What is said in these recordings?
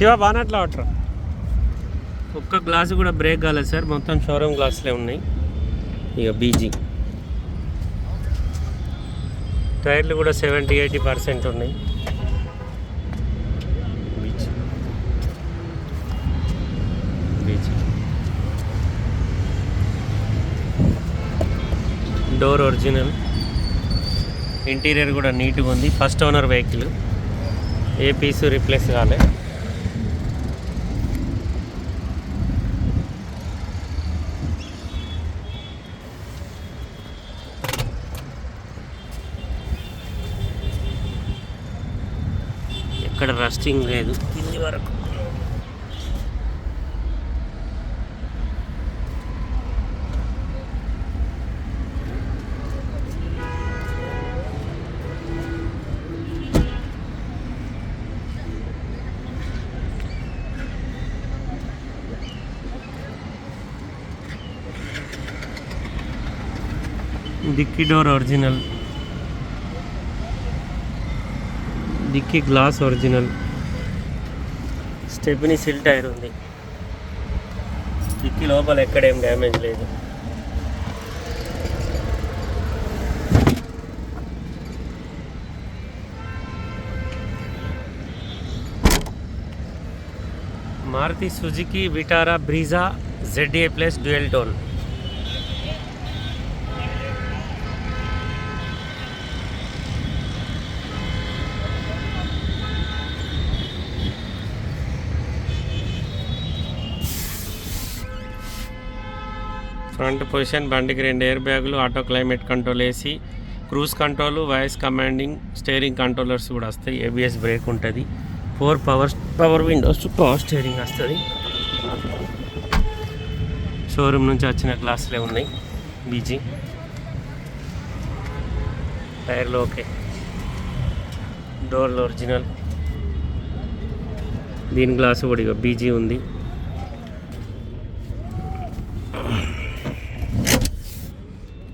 శివ బానట్లో అట్రా ఒక్క గ్లాసు కూడా బ్రేక్ కాలేదు సార్. మొత్తం షోరూమ్ గ్లాసులే ఉన్నాయి. ఇక బీజీ. టైర్లు కూడా సెవెంటీ ఎయిటీ పర్సెంట్ ఉన్నాయి. బీచ్. బీచ్. Door original. ఇంటీరియర్ కూడా నీట్గా ఉంది. First owner vehicle. ఏ పీసు రిప్లేస్ కాలే. ఎక్కడ రస్టింగ్ లేదు. కింది వరకు. Dicky door original. Dicky glass original. Stepney సిల్ టైర్ ఉంది. డిక్కీ లోపల ఎక్కడేం డ్యామేజ్ లేదు. Maruti Suzuki Vitara Brezza ZA plus dual tone front position బండికి రెండు ఎయిర్ బ్యాగులు auto climate control AC cruise control voice commanding steering controllers కూడా వస్తాయి. ABS brake ఉంటుంది. Four power power windows power steering వస్తుంది. షోరూమ్ నుంచి వచ్చిన గ్లాసులే ఉన్నాయి. బీజీ టైర్లు ఓకే. డోర్లు ఒరిజినల్. దీని గ్లాసు కూడా ఇక బీజీ ఉంది.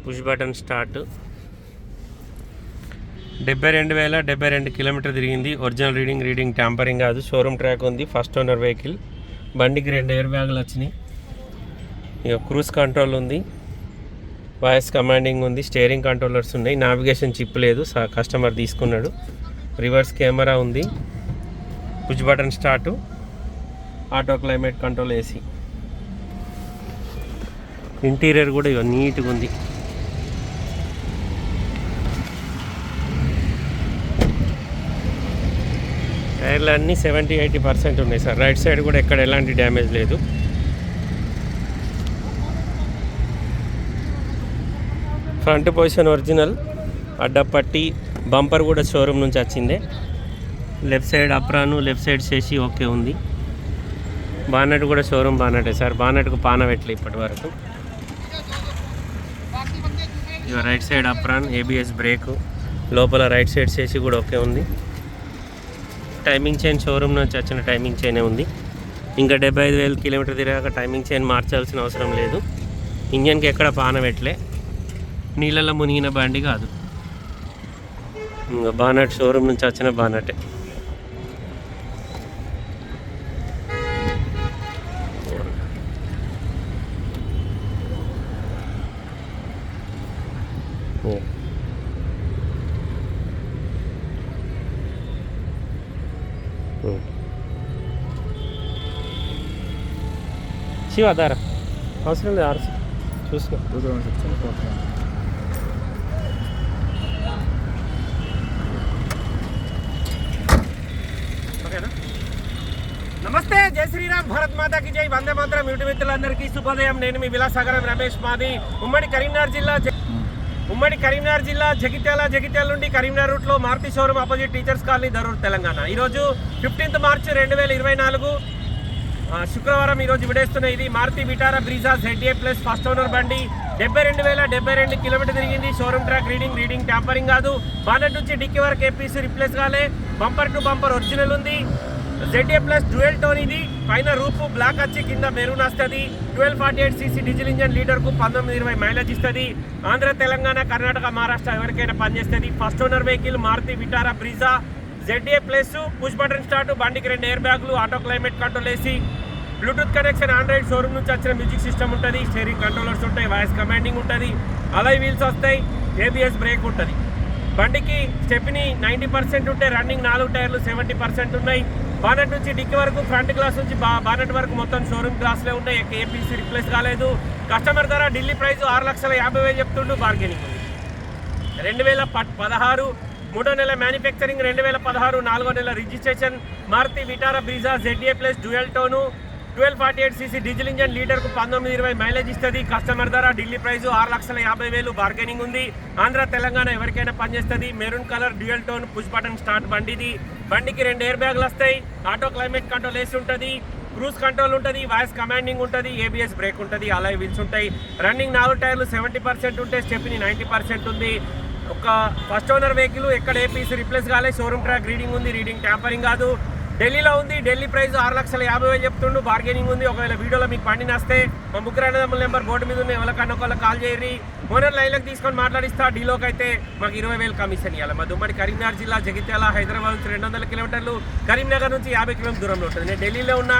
Push button start. డెబ్బై రెండు వేల డెబ్బై రెండు కిలోమీటర్ తిరిగింది. ఒరిజినల్ రీడింగ్ రీడింగ్ ట్యాంపరింగ్ కాదు. షోరూమ్ ట్రాక్ ఉంది. First owner vehicle. బండికి రెండు ఎయిర్ బ్యాగులు వచ్చినాయి. ఇక క్రూజ్ కంట్రోల్ ఉంది. వాయిస్ కమాండింగ్ ఉంది. స్టీరింగ్ కంట్రోలర్స్ ఉన్నాయి. నావిగేషన్ చిప్ లేదు. స- కస్టమర్ తీసుకున్నాడు. రివర్స్ కెమెరా ఉంది. Push button start. Auto climate control AC. Interior కూడా ఇక నీట్గా ఉంది. టైర్లు అన్నీ సెవెంటీ ఎయిటీ పర్సెంట్ ఉన్నాయి సార్. రైట్ సైడ్ కూడా ఎక్కడ ఎలాంటి డ్యామేజ్ లేదు. ఫ్రంట్ పొజిషన్ ఒరిజినల్ అడ్డపట్టి బంపర్ కూడా షోరూమ్ నుంచి వచ్చిందే. Left side apron left side చేసి ఓకే ఉంది. బానట్ కూడా షోరూమ్ బానటే సార్. బానట్కు పాన పెట్టలే ఇప్పటి వరకు right side apron ABS brake. లోపల రైట్ సైడ్ చేసి కూడా ఓకే ఉంది. టైమింగ్ చైన్ షోరూమ్ నుంచి వచ్చిన టైమింగ్ చైనే ఉంది. ఇంకా డెబ్బై ఐదు వేల కిలోమీటర్ తిరగాక టైమింగ్ చైన్ మార్చాల్సిన అవసరం లేదు. ఇంజన్కి ఎక్కడ పాన పెట్టలే. నీళ్ళల్లో మునిగిన బండి కాదు. ఇంకా బానట్ షోరూమ్ నుంచి వచ్చిన బానటే శివ దారా అవసరం లేదు ఆర్సి చూసుకో ఓకేనా నమస్తే జై శ్రీరామ్ భారత్ మాతాకి జై వందే మాత్రం యూట్యూబ్ మిత్రులందరికీ శుభోదయం నేను మీ విలాసాగరం రమేష్ మాది ఉమ్మడి కరీంనగర్ జిల్లా జ- ఉమ్మడి కరీంనగర్ జిల్లా జగిత్యాల జగిత్యాల నుండి కరీంనగర్ రూట్లో Maruti showroom opposite teachers colony Darur Telangana. ఈరోజు ఫిఫ్టీన్త్ మార్చి రెండు వేల ఇరవై నాలుగు శుక్రవారం ఈరోజు విడేస్తున్న ఇది Maruti Vitara Brezza ZA plus first owner బండి. డెబ్బై రెండు వేల డెబ్బై రెండు కిలోమీటర్ తిరిగింది. Showroom track reading reading tampering కాదు. బానెట్ నుంచి డిక్కీ వరకు ఏపీసీ రిప్లేస్ కాలే. బంపర్ టు బంపర్ ఒరిజినల్ ఉంది. జెడ్ఏ ప్లస్ డ్యూయల్ టోన్ ఇది. పైన రూఫ్ బ్లాక్ వచ్చి కింద మెరూన్ వస్తుంది. Twelve forty eight CC diesel engine లీటర్కు పంతొమ్మిది ఇరవై మైలేజ్ ఇస్తుంది. ఆంధ్ర తెలంగాణ కర్ణాటక మహారాష్ట్ర ఎవరికైనా పనిచేస్తుంది. First owner vehicle Maruti Vitara Brezza ZA plus push button start బండికి రెండు ఎయిర్ బ్యాగులు ఆటో క్లైమేట్ కంట్రోల్ వేసి బ్లూటూత్ కనెక్షన్ ఆండ్రాయిడ్ షోరూమ్ నుంచి వచ్చిన మ్యూజిక్ సిస్టమ్ ఉంటుంది. స్టీరింగ్ కంట్రోలర్స్ ఉంటాయి వాయిస్ కమాండింగ్ ఉంటుంది. అలాయ్ వీల్స్ వస్తాయి ఏబిఎస్ బ్రేక్ ఉంటుంది. బండికి స్టెప్ని నైంటీ పర్సెంట్ ఉంటే రన్నింగ్ నాలుగు టైర్లు సెవెంటీ పర్సెంట్ ఉన్నాయి. బానెట్ నుంచి డిక్కి వరకు ఫ్రంట్ గ్లాస్ నుంచి బా బానెట్ వరకు మొత్తం షోరూమ్ గ్లాస్లే ఉన్నాయి ఏపీసీ రిప్లేస్ కాలేదు. కస్టమర్ ధర ఢిల్లీ ప్రైస్ ఆరు లక్షల యాభై వేలు చెప్తుండు బార్గెనింగ్ ఉంది రెండు వేల పదహారు మూడో నెల మ్యానుఫ్యాక్చరింగ్ రెండు వేల పదహారు నాలుగో నెల registration Maruti Vitara Brezza ZA plus dual tone twelve forty eight CC diesel engine లీటర్కు పంతొమ్మిది ఇరవై మైలేజ్ ఇస్తుంది. కస్టమర్ ధర ఢిల్లీ ప్రైస్ ఆరు లక్షల యాభై వేలు బార్గెనింగ్ ఉంది. ఆంధ్ర తెలంగాణ ఎవరికైనా పనిచేస్తుంది. Maroon colour dual tone push button start బండిది. బండికి రెండు ఎయిర్ బ్యాగులు వస్తాయి. ఆటో క్లైమేట్ కంట్రోల్ వేసి ఉంటుంది. క్రూజ్ కంట్రోల్ ఉంటుంది. వాయిస్ కమాండింగ్ ఉంటుంది. ఏబిఎస్ బ్రేక్ ఉంటుంది. అలాగే వీల్స్ ఉంటాయి. రన్నింగ్ నాలుగు టైర్లు సెవెంటీ పర్సెంట్ ఉంటే స్టెప్ని నైంటీ పర్సెంట్ ఉంది. ఒక ఫస్ట్ ఓనర్ వెహికల్ ఎక్కడ ఏపీసీ రిప్లేస్ కాలేదు షోరూమ్ ట్రాక్ రీడింగ్ ఉంది. రీడింగ్ ట్యాంపరింగ్ కాదు. ఢిల్లీలో ఉంది. ఢిల్లీ ప్రైస్ ఆరు లక్షల యాభై వేలు చెప్తుండు. బార్గెనింగ్ ఉంది. ఒకవేళ వీడియోలో మీకు పండి మా ముగ్గురు అన్నదమ్ముల నెంబర్ బోర్డు మీద ఉన్న ఎవరికన్నా ఒకళ్ళకి కాల్ చేయరి ఓనర్ లైన్లోకి తీసుకొని మాట్లాడిస్తా. డీలోకి అయితే మాకు ఇరవై వేలు కమిషన్ ఇవ్వాలి మా దుమ్మడి కరీంనగర్ జిల్లా జగిత్యాల హైదరాబాద్ నుంచి రెండు వందల కిలోమీటర్లు కరీంనగర్ నుంచి యాభై కిలోమీటర్ దూరంలో ఉంటుంది. నేను ఢిల్లీలో ఉన్నా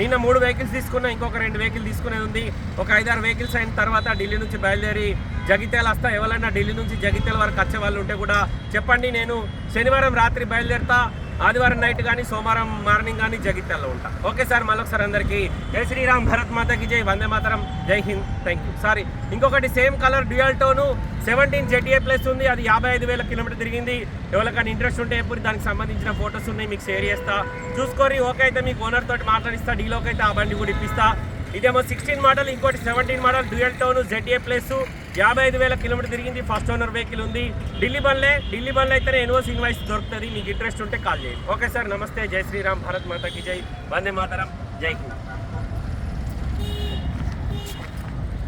నిన్న మూడు వెహికల్స్ తీసుకున్నా ఇంకొక రెండు వెహికల్ తీసుకునేది ఉంది. ఒక ఐదారు వెహికల్స్ అయిన తర్వాత ఢిల్లీ నుంచి బయలుదేరి జగిత్యాల వస్తా. ఎవరైనా ఢిల్లీ నుంచి జగిత్యాల వరకు వచ్చే వాళ్ళు ఉంటే కూడా చెప్పండి. నేను శనివారం రాత్రి బయలుదేరుతా. ఆదివారం నైట్ కానీ సోమవారం మార్నింగ్ కానీ జగిత్యాల్లో ఉంటా. ఓకే సార్ మళ్ళొకసారి అందరికీ జై శ్రీరామ్ భరత్ మాతకి జై వందే మాతరం జై హింద్ థ్యాంక్ యూ సారీ ఇంకొకటి same colour dual tone seventeen ZA plus ఉంది అది యాభై ఐదు వేల కిలోమీటర్ తిరిగింది. ఎవరికైనా ఇంట్రెస్ట్ ఉంటే ఎప్పుడు దానికి సంబంధించిన ఫొటోస్ ఉన్నాయి మీకు షేర్ చేస్తా. చూసుకొని ఓకే అయితే మీకు ఓనర్ తోటి మాట్లాడిస్తా డీలోకి అయితే ఆ బండి కూడా ఇప్పిస్తా. ఇదేమో సిక్స్టీన్ మోడల్ ఇంకోటి seventeen model dual tone ZA plus యాభై ఐదు వేల కిలోమీటర్ తిరిగింది ఫస్ట్ ఓనర్ వెహికల్ ఉంది. ఢిల్లీ బండ్లే ఢిల్లీ బండ్లు అయితేనే ఎన్ఓస్ ఇన్వాయిస్ దొరుకుతుంది. మీకు ఇంట్రెస్ట్ ఉంటే కాల్ చేయండి. ఓకే సార్ నమస్తే. జై శ్రీరామ్. భారత్ మాతకి జై. వందే మాతరం. జై హింద్.